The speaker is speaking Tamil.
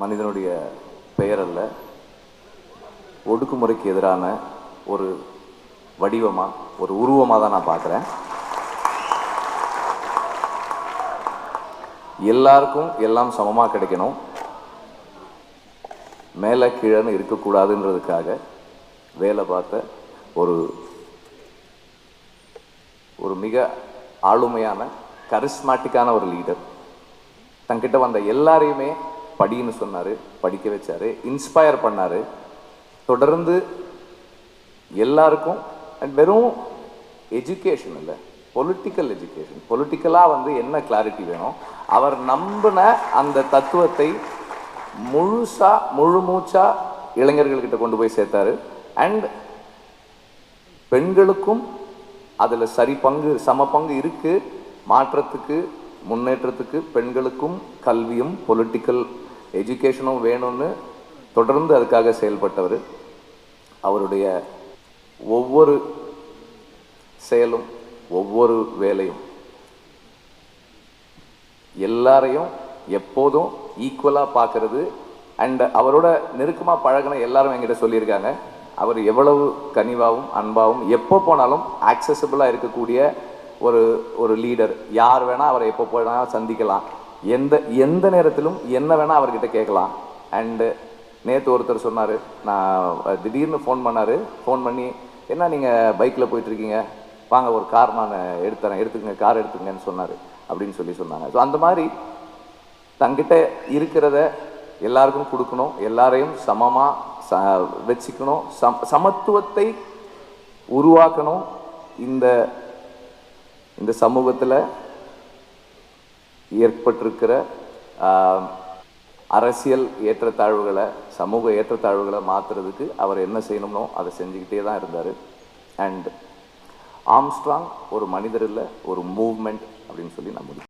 மனிதனுடைய பெயர் அல்ல ஒடுக்குமுறைக்கு எதிரான ஒரு வடிவமாக ஒரு உருவமாக தான் நான் பார்க்குறேன். எல்லாருக்கும் எல்லாம் சமமாக கிடைக்கணும். மேலே கீழேன்னு இருக்கக்கூடாதுன்றதுக்காக வேலை பார்த்த ஒரு ஒரு மிக ஆளுமையான கரிஸ்மாட்டிக்கான ஒரு லீடர் தங்கிட்ட வந்த எல்லாரையுமே படின்னு சொன்னார் படிக்க வச்சார் இன்ஸ்பயர் பண்ணார். தொடர்ந்து எல்லாருக்கும் அண்ட் வெறும் எஜுகேஷன் இல்லை பொலிட்டிக்கல் எஜுகேஷன் பொலிட்டிக்கலாக வந்து என்ன கிளாரிட்டி வேணும்? அவர் நம்பின அந்த தத்துவத்தை முழுசாக முழு மூச்சாக இளைஞர்கள்கிட்ட கொண்டு போய் சேர்த்தாரு. அண்ட் பெண்களுக்கும் அதில் சரி பங்கு சம பங்கு இருக்குது மாற்றத்துக்கு முன்னேற்றத்துக்கு பெண்களுக்கும் கல்வியும் பொலிட்டிக்கல் எஜுகேஷனும் வேணும்னு தொடர்ந்து அதுக்காக செயல்பட்டவர். அவருடைய ஒவ்வொரு செயலும் ஒவ்வொரு வேலையும் எல்லாரையும் எப்போதும் ஈக்குவலாக பார்க்கறது அண்ட் அவரோட நெருக்கமாக பழகின எல்லாரும் என்கிட்ட சொல்லியிருக்காங்க. அவர் எவ்வளவு கனிவாகவும் அன்பாகவும் எப்போ போனாலும் ஆக்சசபிளாக இருக்கக்கூடிய ஒரு ஒரு லீடர் யார் வேணால் அவரை எப்போ போனாலும் சந்திக்கலாம். எந்த எந்த நேரத்திலும் என்ன வேணால் அவர்கிட்ட கேட்கலாம். அண்டு நேற்று ஒருத்தர் சொன்னார் நான் திடீர்னு ஃபோன் பண்ணார். ஃபோன் பண்ணி என்ன நீங்கள் பைக்கில் போயிட்டுருக்கீங்க? வாங்க ஒரு கார் நான் எடுத்துறேன் எடுத்துக்கங்க கார் எடுத்துக்கங்கன்னு சொன்னார். அப்படின்னு சொல்லி சொன்னாங்க. ஸோ அந்த மாதிரி தங்கிட்ட இருக்கிறத எல்லாருக்கும் கொடுக்கணும். எல்லாரையும் சமமாக ச வச்சுக்கணும். சம் சமத்துவத்தை உருவாக்கணும். இந்த இந்த சமூகத்தில் ஏற்பட்டிருக்கிற அரசியல் ஏற்றத்தாழ்வுகளை சமூக ஏற்றத்தாழ்வுகளை மாற்றுறதுக்கு அவர் என்ன செய்யணுமோ அதை செஞ்சுக்கிட்டே தான் இருந்தார். அண்ட் ஆம்ஸ்ட்ராங் ஒரு மனிதர் இல்லை ஒரு மூவ்மெண்ட் அப்படின்னு சொல்லி நான்